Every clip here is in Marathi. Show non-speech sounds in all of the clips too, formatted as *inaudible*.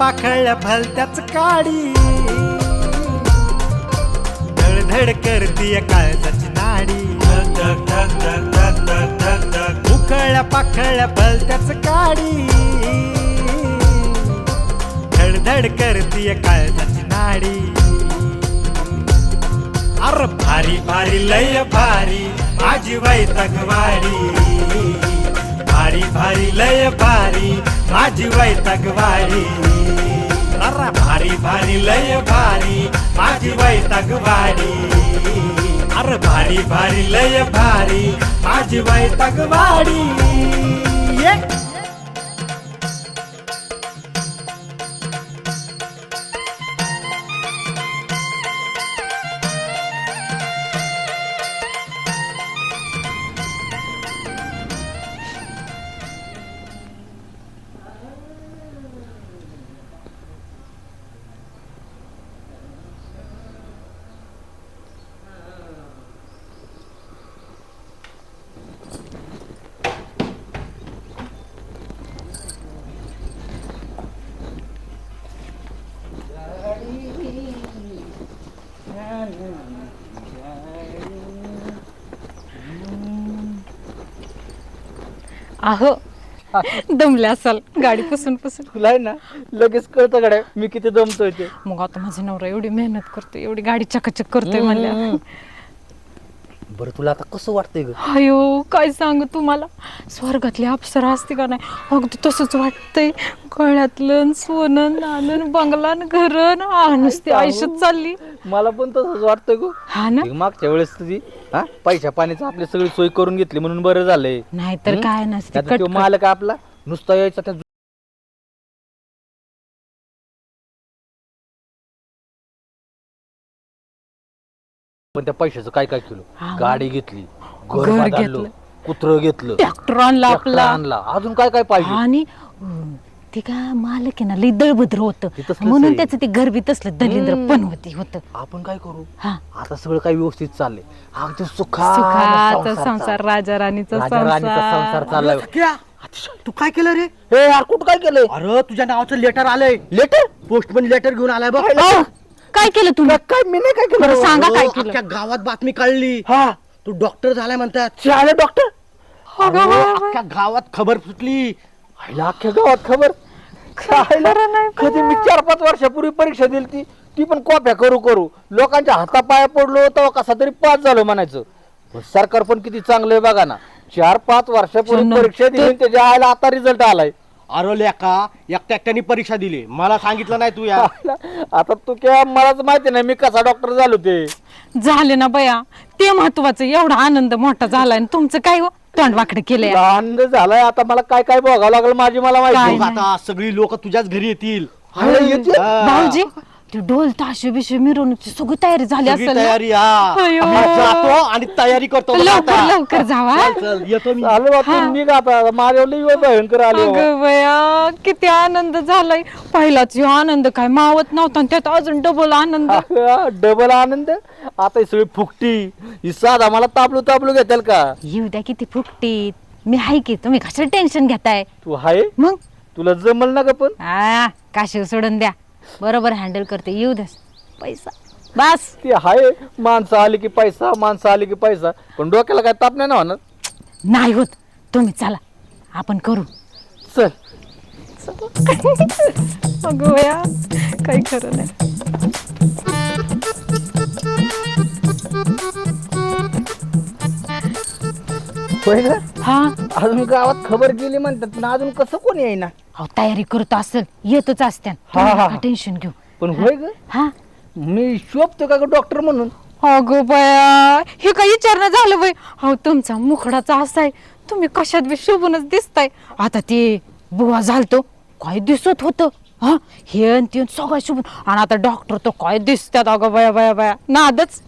पाखळल्या भलत्याच काडी. धडधड करतीय काळजाची नाडी. उकळल्या पाखळल्या भलत्याच काडी. धडधड करतीय काळजाची नाडी. अर भारी भारी लय भारी माझी वैतकवाडी भारी भारी लय भारी माझी वैतकवाडी अर भारी भारी लय भारी माझी वैतकवाडी अर भारी भारी लय भारी माझी वैताग ये अहो दमले असाल. गाडी पुसून पुसून. तुला आहे ना लगेच कळतं गड्या मी किती दमतोय ते. मग आता माझा नवरा एवढी मेहनत करतो एवढी गाडी चकाचक करतोय म्हणल्या. बरं तुला आता कसं वाटतंय ग? अयो काय सांग तुम्हाला? स्वर्गातली अप्सरा असते का नाही? अगदी तसंच वाटतंय. गळ्यातलं सोनं नाणं बंगला घरन नुसती आयुष्यात चालली. मला पण तसंच वाटतंय ग. हा ना? मागच्या वेळेस तुझी हा पैशा पाण्याची आपली सगळी सोय करून घेतली म्हणून बरं झालंय नाहीतर? काय नसते आता तो मालक आपला नुसता यायचा त्या पण त्या पैशाचं काय काय केलं हा. गाडी घेतली घर घर बांधलं घेतलं. कुत्र घेतलं ट्रॅक्टर आणला ट्रॅक्टर आपला आणला अजून काय काय पाहिजे आणि अं, ते का मालक आहे ना लई दळभद्र होतं. ते तसलंच म्हणून आहे. त्याचं ते घर बी तसलं दलिंद्र. पण होती होतं. आपण काय करू? हा. आता सगळं काही व्यवस्थित चाललंय. अगदी सुखा सुखाचा संसार राजा राणीचा राणीचा संसार. संसार चाललाय. क्या? तू काय केलं रे? हे यार कुठं काय केलंय? अरे तुझ्या नावाचं लेटर आलंय. लेटर पोस्टमन लेटर घेऊन आलाय बघ. अहो, काय केलं तुम्ही? काय मी नाही काय बरं केलं सांगा काय अहो, केलं? अख्ख्या गावात बातमी कळली. हा. तू डॉक्टर झालाय म्हणतात. आलं डॉक्टर अगं. अख्ख्या गावात खबर सुटली. आईला अख्ख्या गावात खबर? खरं नाही कधी मी चार पाच वर्षापूर्वी परीक्षा दिली ती ती पण कॉप्या करू करू. लोकांच्या हातापाया पडलो तेव्हा कसा तरी पास झालो म्हणायचं. पण सरकार पण किती चांगलं आहे बघा ना. चार पाच वर्षापूर्वी परीक्षा दिली आणि त्याच्या आईला आता रिझल्ट आलाय. अरे लेका एकट्या एकट्याने परीक्षा दिली. मला सांगितलं नाही तू या. *laughs* आता तू क्या मलाच माहिती नाही मी कसा डॉक्टर झालो ते. झाले ना बया. ते महत्वाचं एवढा आनंद मोठा झालाय आणि तुमचं काय हो? तोंड वाकडं केलंय आनंद झालाय आता मला काय काय बघावं लागलं माझी मला माहिती. आता सगळी लोक तुझ्याच घरी येतील. आईला येते? हा. भाऊजी ते ढोल ताशे बिशे मिरवणूकची सगळी तयारी झाली सगळी असेल ना? तयारी हा. अयो. मी जातो आणि तयारी करतो बघ लवकर आता. लवकर जावा. चल, चल, येतो मी. बा, आता माझ्या लई भयंकर आले. अगं बया किती आनंद झालाय. पहिलाच ह्यो आनंद काय मावत नव्हता आणि त्यात अजून डबल आनंद. डबल आनंद? आता ही सगळी फुकटी ही साधा मला तापलू तापलू घेताल का? येऊ द्या किती फुकटीत मी हाय की तुम्ही कशाला टेन्शन घेताय? तू हाय? मग? तुला जमल ना ग पण? आ काशीव सोडून द्या. बरोबर हँडल करते. येऊ द्या पैसा. बस. ती हाय माणसं आली की पैसा माणसं आली की पैसा. पण डोक्याला काय ताप नाही ना होणार? नाही होत. तुम्ही चला. आपण करू. चल. अगं बया काही खरं नाही. होय ना हा. अजून गावात खबर गेली म्हणतात पण अजून कसं कोणी येईना? अहो तयारी करत असेल येतच असत्या हा, हा, हा. टेन्शन घेऊ. पण होय ग? हा? मी शोभतो का ग डॉक्टर म्हणून? अगो बया हे काय विचारणं झालं बाई? अहो तुमचा मुखडाचा असाय. तुम्ही कशात बी शोभूनच दिसताय. आता ते बुवा झालतो काय दिसत होतं? हा? हे आणि ते सगळं शोभून. आणि आता डॉक्टर तो काय दिसतात अगं बया बया बया? नादच.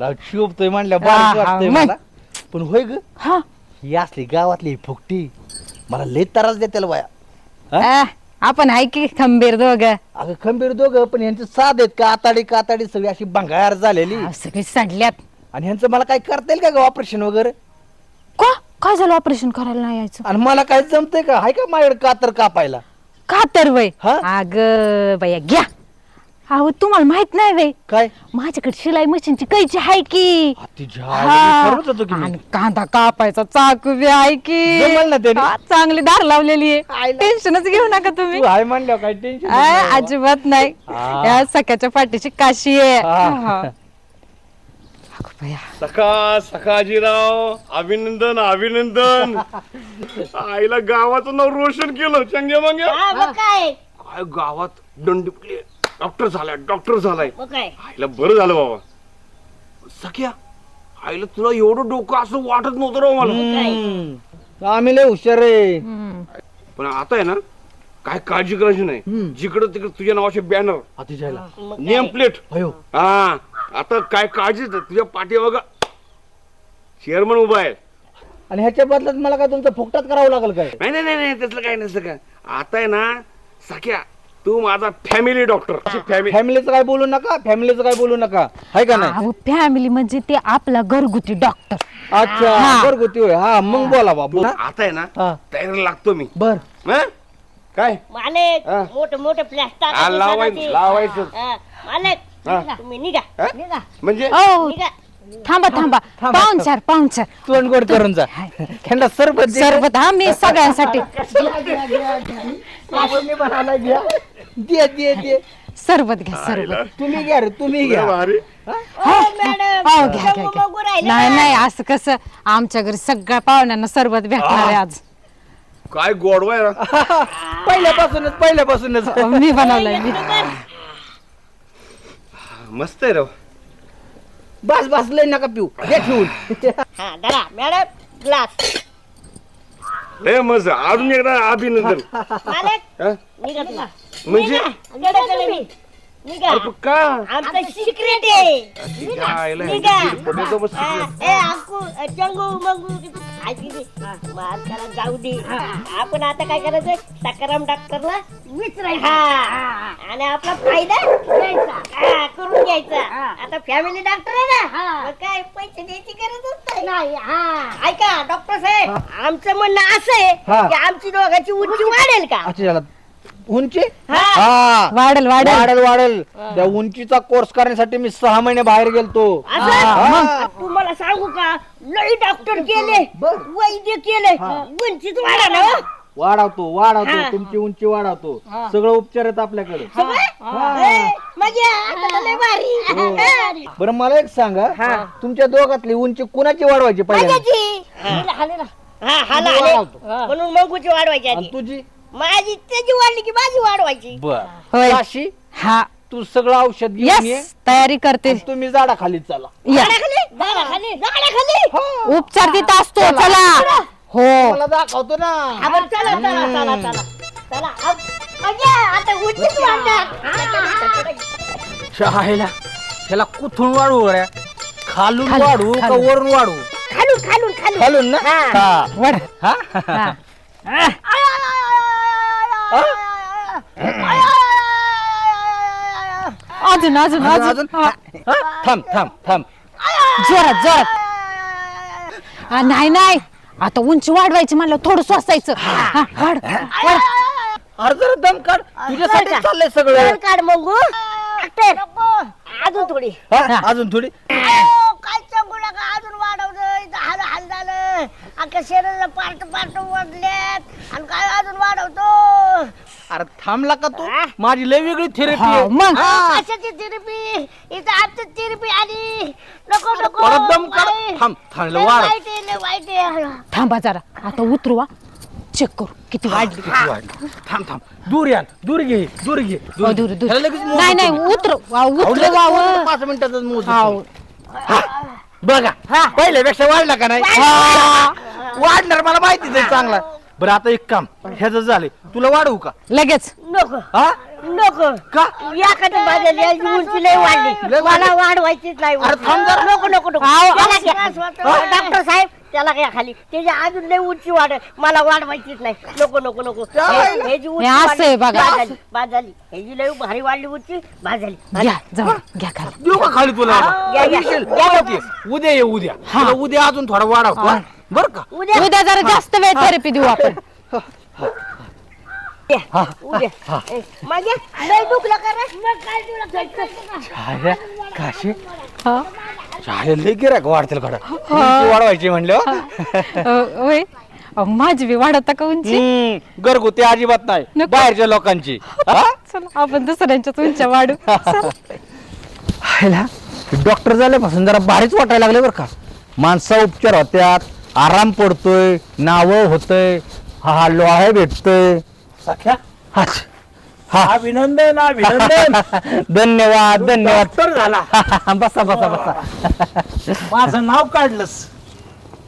शोभतोय म्हणल्या बारीक हा, वाटतंय मग. मला. पण होय ग? हा? ही असली गावातली ही फुकटी मला लय त्रास देते बाया. हा? आपण आहे की खंबीर दोघ? अगं खंबीर दोघं पण यांचे साध आहेत का? आताडी काताडी सगळी अशी भंगार झालेली. सगळी सडल्यात. आणि ह्यांचं मला काय करता येईल का ग ऑपरेशन वगैरे? का? काय झालं ऑपरेशन करायला नाही यायचं? आणि मला काय जमतंय का? हाय का माझ्याकडे कातर कापायला? का तर वय? हा? अग बया घ्या. अहो तुम्हाला माहीत नाही वय काय माझ्याकडे शिलाई मशीनची कैची आहे की तुझ्या हा. आईने करत होतो की मी. आणि कांदा कापायचा चाकू बी आहे की जमलं ना त्याने? हा, चांगली धार लावलेली आहे टेन्शनच घेऊ नका तुम्ही तू आहे म्हणल्यावर काय टेन्शन आ, अजिबात नाही हा. या सख्याच्या पाठीची काशी आहे हा. हा. अगं बया. सखा सखाजीराव अभिनंदन अभिनंदन आईला गावाचं नाव रोशन केलं हा मग काय काय गावात दंड डॉक्टर झालाय डॉक्टर झालाय. मग काय? आईला बरं झालं बाबा. सख्या आईला तुला एवढं डोकं असं वाटत नव्हतं राव मला. हम्म. आम्ही लय हुशार आहे. पण आता आहे ना काय काळजी करायची नाही. जिकडं तिकडं तुझ्या नावाचे बॅनर. मग काय? नेम प्लेट अयो. हा आता काय काळजीच नाही तुझ्या पाठी बघा. चेअरमन उभा आहे. आणि ह्याच्या बदल्यात मला काय तुमचं फुकटात करावं लागेल काय? नाही नाही नाही नाही त्यातलं काही नसतं का आता आहे ना सख्या तू माझा फॅमिली डॉक्टर फॅमिली फॅमिलीचं काय बोलू नका फॅमिलीचं काय बोलू नका. आहे का नाही? फॅमिली म्हणजे ते आपला घरगुती डॉक्टर अच्छा हा. घरगुती होय. हा मग बोला बाबू. आता आहे ना हा. तयारीला लागतो मी. बर. हं? काय? मालक हा. मोठं मोठं हा, प्लॅस्टर लावायचं लावायचं. मालक हा. तुम्ही निघा. हा? निघा. म्हणजे? ओ निघा. थांबा थांबा. पाहुणचार पाहुणचार. तोंड गोड करून जा. ह्यांना सरबत दे. सरबत हा मी सगळ्यांसाठी. आपण बनायला घ्या दे दे दे. सरबत घ्या सरबत. तुम्ही घ्या रे तुम्ही घ्या. मॅडम हो? घ्या घ्या बघू घ्या बघू राहिलं नाही. नाही असं कसं आमच्या घरी सगळ्या पाहुण्यांना सरबत भेटणार आहे आज. काय गोडवा आहे ना पहिल्यापासूनच पहिल्यापासूनच. मी बनवलंय मी. मस्त आहे राव. बस बस लय नका पिऊ. घे ठेवून. हा धरा मॅडम ग्लास. लय मस्त अजून एकदा अभिनंदन. मालक हं? म्हणजे? निघा तुम्ही. निघा. अरे पण का? आमचं सिक्रेट आहे. निघा, आईला निघा. ह्यांची पोटाचं बस हा, शिकलं. ए अंकू चंगू मंगू. मार जाऊ दे. आपण आता काय करायचं सकाराम डॉक्टरला विचारायचं. हा. आणि आपला फायदा घ्यायचा. हा, करून घ्यायचा. आता फॅमिली डॉक्टर आहे ना. मग काय पैसे द्यायची गरजच नाही. हा. ऐका डॉक्टर साहेब आमचं म्हणणं असं आहे हा. की आमची दोघांची उंची वाढेल का? अच्छा झाला उंची? हा. हा. वाढेल वाढेल. वाढेल वाढेल. त्या उंचीचा कोर्स करण्यासाठी मी सहा महिने बाहेर गेलतो. असं? हा. तुम्हाला सांगू का? लई डॉक्टर केले. बर. वैद्य केले. वंचित वाढा ना हो. वाढवतो वाढवतो. हा. तुमची उंची वाढवतो. सगळं उपचार आहेत आपल्याकडे. सगळं? ए, म्हणजे आता तर लय भारी. बरं मला एक सांगा. तुमच्या दोघातली उंची कुणाची वाढवायची पाहिजे माझ्याची. हिला हाले ना. हा, हाला, हाले. म्हणून मंगूची वाढवायची आणि आधी? तुझी? माझी त्याची वाढली की माझी वाढवायची. बर. होय. काशी हा. तू सगळं औषध घेऊन ये. यस तयारी करते. आणि तुम्ही झाडा खाली चला. या. झाडाखाली? झाडाखाली? झाडाखाली? उपचार तिथं असतो चला. हो. मला दाखवतो ना. हा, चला चला चला चला. चला. अब- म्हणजे आता उंचीच वाढणार. शहायला ह्याला कुठून वाढवू रे खालून खालून, वाढू का खालून. वरून वाढू खालून खालून खालून. खालून ना? हा. हा. हा? हा. अजून अजून अजून अजून. हा? हा? थांब थांब थांब. जोरात जोरात. नाही नाही. आता उंची वाढवायची म्हणलं थोडं सोसायचं हा, वाढ वाढ. अरे जरा दम काढ. तुझ्यासाठी? चाललंय सगळं. काढ मंगू अजून थोडी. हा? अजून थोडी. काय सांगू नका. अजून वाढवलं इथं हाल हाल झालं. अख्ख्या शरीराला पार्ट पार्ट वाढल्यात आणि काय अजून वाढवतो? अरे थांबला का तू? हा? माझी लय वेगळी थेरपी हा, आहे मग कशाची थेरपी इथं आमची थेरपी आली. नको नको. परत दम काढ बाई. थांब थांब लय वाढ. वाईट आहे लय वाईट आहे. थांबा जरा. आता उतरवा चेक करू. किती वाढली किती वाढली? थांब थांब. दूर या. दूर घे दूर घे. हो, दूर दूर. ह्याला लगेच मोजतो नाही नाही तुम्ही. उतर. वा, अहो, लगेच मोजतो, उतरवावं पाच मिनिटातच मोज हाव. बघा पहिल्यापेक्षा वाढला का नाही? हा. वाढणार मला माहितीच आहे चांगला. बरं आता एक काम ह्याच झाले तुला वाढवू का? लगेच. नको. हा? नको. का? याकडे माझ्या लिहायची उंची लय वाढली. लय वाढली? मला वाढवायचीच नाही अरे थांब जरा. नको नको नको. आव, त्याला घ्या. डॉक्टर साहेब त्याला घ्या खाली. त्याची अजून लय उंची वाढ मला वाढवायचीच नाही. नको नको नको. हे- ह्याची उंची हे असं आहे वाढली. बघा. बाद झाली बाद झाली ह्याची लय भारी वाढली उंची बाद झाली घ्या जाऊ घ्या खाली. देऊ का खाली तुला? या, या. येशील? परत ये. उद्या ये उद्या. तुला उद्या अजून थोडा वाढव बर का? उद्या. उद्या जरा जास्त वेळ थेरपी देऊ आपण. माझ्या लय दुखलं का रे? काशी. हा? छाया लय गिराक वाढतील कडा वाढवायची म्हणलं होय. अ, माझी बी वाढत का उंची? घरगुती अजिबात नाही. नको. बाहेरच्या लोकांची. हा? चला आपण दुसऱ्यांच्याच उंच्या वाढू. चला. हायला डॉक्टर झाल्यापासून जरा भारीच वाटायला लागले बरं का. माणसा उपचार होत्यात आराम पडतोय नावं होतय हा लोहा भेटतोय. सख्या? हा हा. अभिनंदन अभिनंदन. *laughs* धन्यवाद धन्यवाद. डॉक्टर झाला. बसा बसा बसा. *laughs* माझं नाव काढलंस.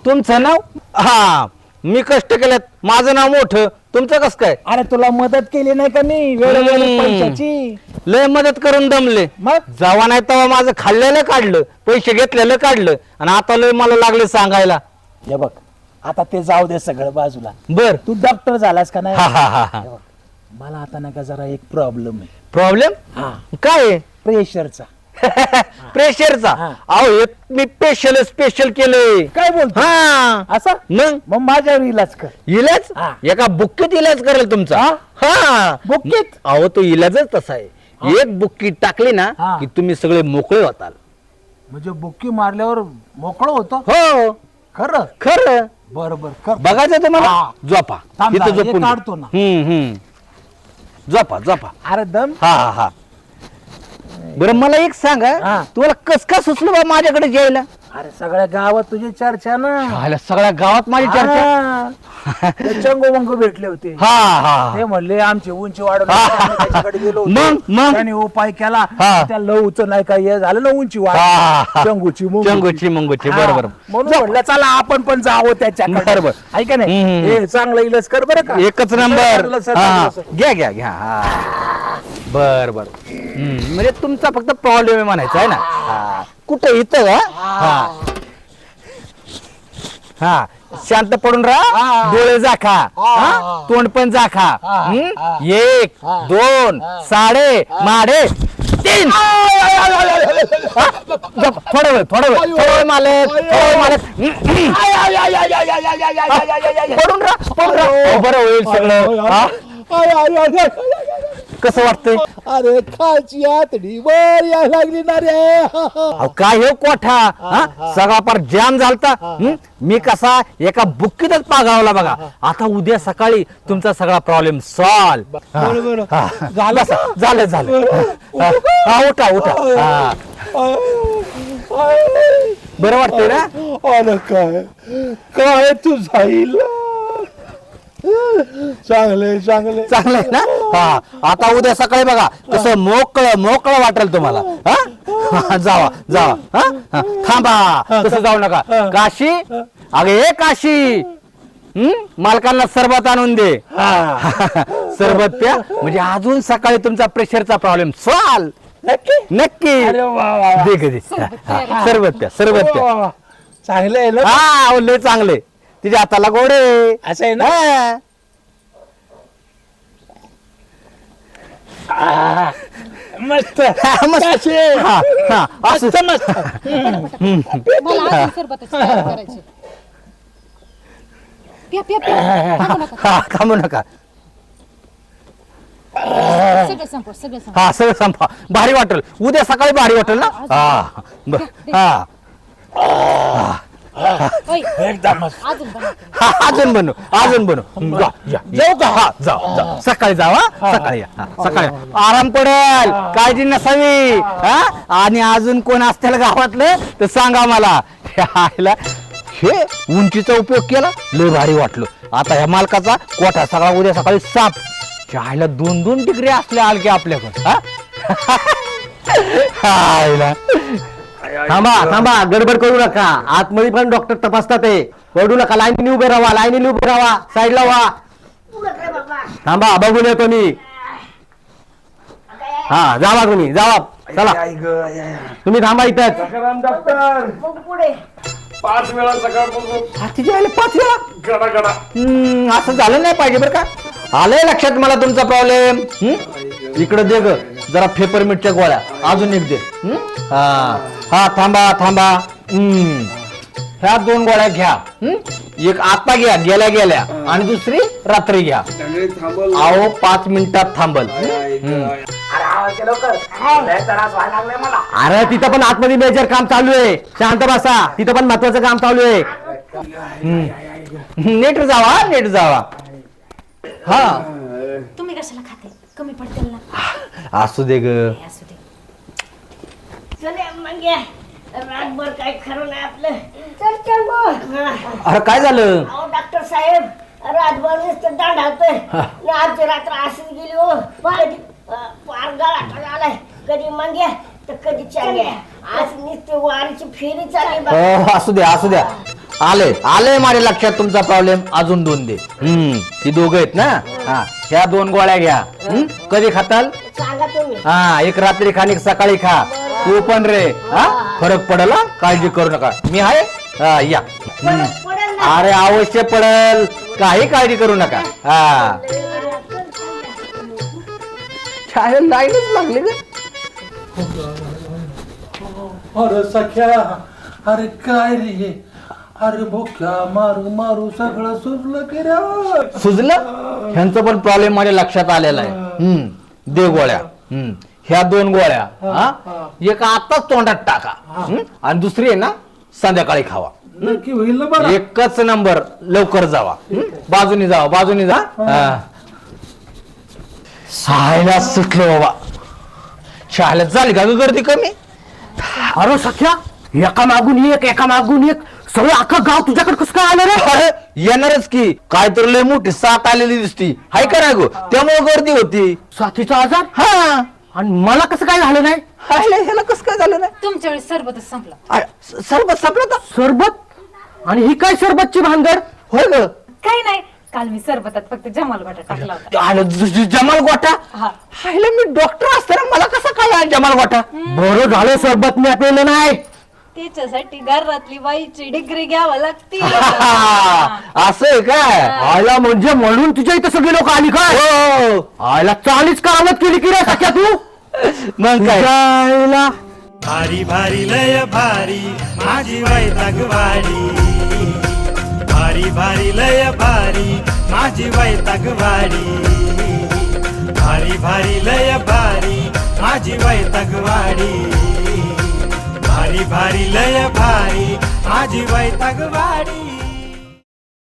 तुमचं नाव? हा. मी कष्ट केलेत माझं नाव मोठं. तुमचं कस काय? अरे तुला मदत केली नाही का मी? वेळोवेळी हम्म. पैशाची. लय मदत करून दमले. मग? जेव्हा नाही तेव्हा माझं खाल्लेलं काढलं. पैसे घेतलेलं काढलं. आणि आता लय मला लागले सांगायला. हे बघ. आता ते जाऊ दे सगळं बाजूला. बर. तू डॉक्टर झालास का नाही? हा हा हा हा. हे बघ, मला आता नका जरा एक प्रॉब्लेम आहे. प्रॉब्लेम हा. काय आहे? प्रेशरचा प्रेशरचा *laughs* हा. अहो हे मी स्पेशल स्पेशल केलंय. काय बोलतो हा. असं? मग? मग माझ्यावर इलाज कर. इलाज? हा. एका बुक्कीत इलाज करेल तुमचा. हा? हा. बुक्कीत? अहो तो इलाजच तसा आहे. एक बुक्की टाकली ना हा. की तुम्ही सगळे मोकळे होताल. म्हणजे बुक्की मारल्यावर मोकळं होतं? हो. खरं? खरं. बर बर कर बघायचं तुम्हाला? हा. झोपा. थांब इथं ना, हे झोपून काढतो ना. हम्म हम्म. झोपा झोपा. अरे दम. हा हा हा. बरं मला एक सांगा. हा. तुम्हाला कस का सुचलं बा माझ्याकडे यायला अरे सगळ्या गावात तुझी चर्चा ना सगळ्या गावात माझी चर्चा हा. ते चंगोमंग भेटले होते हा हा ते म्हणले आमची उंची वाढवली हा. आम्ही त्याच्याकडे गेलो होतो. मग मग त्याने उपाय केला हा. त्या लवचं नाही काय हे झालं ना उंची वाढ हा. चंगूची मुंगूची. चंगूची मंगूची हा. बरोबर म्हणून म्हणलं चला आपण पण जावं त्याच्याकडे बरोबर. ऐका नाही हम्म. हे चांगलं इलस कर बरं का एकच नंबर सर, हा सर. घ्या घ्या घ्या हा बर बर हम्म, म्हणजे तुमचा फक्त प्रॉब्लेम आहे म्हणायचा आहे ना हा. कुठे इथं का? हा हा शांत पडून राहा डोळे जाखा हा? तोंड पण जाखा हम्म? एक दोन साडे माडे तीन हा? गप, थोडं वेळ थोडं वेळ थोडं वेळ मालक थोडं वेळ मालक हम्म, हम्म. पडून राहा पडून राहा हो, बरं होईल सगळं हा? कसं वाटतंय? अरे खालची आतडी वर यायला लागली ना रे. अहो, काय हे कोठा? हा? सगळा पार जाम झालता. हं? मी कसा एका बुक्कीतच पागावला बघा. आता उद्या सकाळी तुमचा सगळा प्रॉब्लेम सॉल्व झालं? झालं झालं. हा, हा, उठा उठा. हा. बरं वाटतंय ना? अरे काय? काय तू जाईल? चांगले चांगले. चांगलं आहे ना? हा. आता उद्या सकाळी बघा कसं मोकळं मोकळं वाटेल तुम्हाला. हा? जावा जावा. हा? हा, थांबा. तसं जाऊ नका. काशी? अगे हे काशी. हं? मालकांना सरबत आणून दे. सरबत प्या. म्हणजे अजून सकाळी तुमचा प्रेशरचा प्रॉब्लेम सॉल्व नक्की? अरे वा वा वा. दे कधी हा, सरबत प्या सरबत प्या. वा, वा. चांगलं आहे ना? हा लय चांगले. तिच्या हाताला गोडे असं आहे ना? हा. मस्त. हा, मस्त. हा, हा, असं. मस्त मला अजून सरबताची तयारी करायची. प्या, प्या, प्या. थांबू नका. हा थांबू नका. सगळं संपव, सगळं संपव. हा सगळं संपा भारी वाटेल. उद्या सकाळी भारी वाटेल ना? हा ब- हा. एकदम अजून. हा, अजून बनू अजून बनू जा, या, जाऊ का? हा जाऊ जाऊ सकाळी हा. सकाळी या. हा, सकाळी. आराम पडेल. काळजी नसावी. हा. आणि अजून कोण असतील गावातलं तर सांगा मला. हे आयला हे उंचीचा उपयोग केला लय भारी वाटलं. आता ह्या मालकाचा कोठा सगळा उद्या सकाळी साप. आयला दोन दोन डिग्री असल्या आलके आपल्याकडे हा? *laughs* आयला थांबा थांबा गडबड करू नका. आतमध्ये पण डॉक्टर तपासतात ते. ओरडू नका लाईनीने उभे राहा लाईनीने उभे राहा. साईडला व्हा थांबा बघून येतो मी. हा जावा तुम्ही जावा. चला. तुम्ही थांबा इथंच. मग पुढे पाच वेळा सकाळपासून पाच वेळा? गडा गडा. हम्म, असं झालं नाही पाहिजे बरं का? आलंय लक्षात मला तुमचा प्रॉब्लेम इकडे दे ग. जरा पेपरमिटच्या गोळ्या. अजून एक दे. हं? हा. हा थांबा थांबा. हम्म. ह्या दोन गोळ्या घ्या. हं? एक आता घ्या गेल्या गेल्या. आणि दुसरी रात्री घ्या. अहो पाच मिनिटात थांबल. अरे तिथं पण आतमध्ये मेजर काम चालू आहे. शांत बसा. तिथं पण महत्वाचं काम चालू आहे. नीट जावा नीट जावा. हा. तुम्ही कशाला खाते कमी पडतील ना. असू दे ग. असू दे. चल मग या. रातभर काय खरं नाही आपलं. चल चल मग. अरे काय झालं? अहो डॉक्टर साहेब रातभर नुसतं दांडावतोय आमची रात्र अशीच गेली हो. कधी अं, पार गळाटा आलाय. कधी मंग्या तर कधी चांगल्या आज नुसती वारीची फेरी चालली बा हो असू द्या असू द्या आले आले माझ्या लक्षात तुमचा प्रॉब्लेम अजून दोन दे. हम्म ती दोघं आहेत ना? हा ह्या दोन गोळ्या घ्या. हम्म? कधी खाताल? सांगा तुम्ही. हा एक रात्री खा आणि एक सकाळी खा. तू पण रे हा? फरक पडेल हा? काळजी करू नका. मी आहे? हा या. हम्म. पडेल ना. अरे अवश्य पडेल. काही काळजी करू नका. हा. शाळेत लाईनच लागली ग. अरे सख्या अरे काय रे हे? अरे भोक्या मारू मारू सगळं सुरलं की रे. सुजलं? ह्यांचं पण प्रॉब्लेम माझ्या लक्षात आलेला आहे. हम्म. दे गोळ्या. हम्म. ह्या दोन गोळ्या हा एक आताच तोंडात टाका. हम्म? आणि दुसरी आहे ना संध्याकाळी खावा. नक्की होईल ना बरं. एकच नंबर लवकर जावा? बाजूनी जावा बाजूनी जा. हा. सहायला सुटलो बाबा. शाळेत झाली का ग गर्दी कमी? अरे सख्या एका मागून एक एका मागून एक. सगळं अख्खं गाव तुझ्याकडे कसं काय आलं रे? अरे, येणारच की. काय तर लय मोठी साथ आलेली दिसती. हाय का नाही गो? त्यामुळे गर्दी होती. साथीचा आजार? हा. आणि मला कसं काय झालं नाही? हायला ह्याला कसं काय झालं नाही? तुमच्या वेळेस सरबतच संपला. अरे, सरबत संपलं तर सरबत? आणि ही काय सरबतची भानगड? होय ग. काही नाही. काल मी सरबतात फक्त जमाल वाटा टाकला होता. आलं ज- ज- जमाल गोटा हा. हायला मी डॉक्टर असताना मला कसं काय जमाल गोटा बरं झालं सरबत मी पेलं नाही. त्याच्यासाठी घरातली बाईची डिग्री घ्यावं लागते. *laughs* असं आहे काय? आयला म्हणजे म्हणून तुझ्या इथं सगळी लोक आली काय? हो. आयला चालीच कामत केली की रे सख्या तू? मग काय? आयला भारी भारी लय भारी माझी वैतागवाडी. भारी भारी लय भारी माझी वैतागवाडी. भारी भारी लय भारी माझी वैतागवाडी. भारी भारी लय भारी. माझी वैतागवाडी.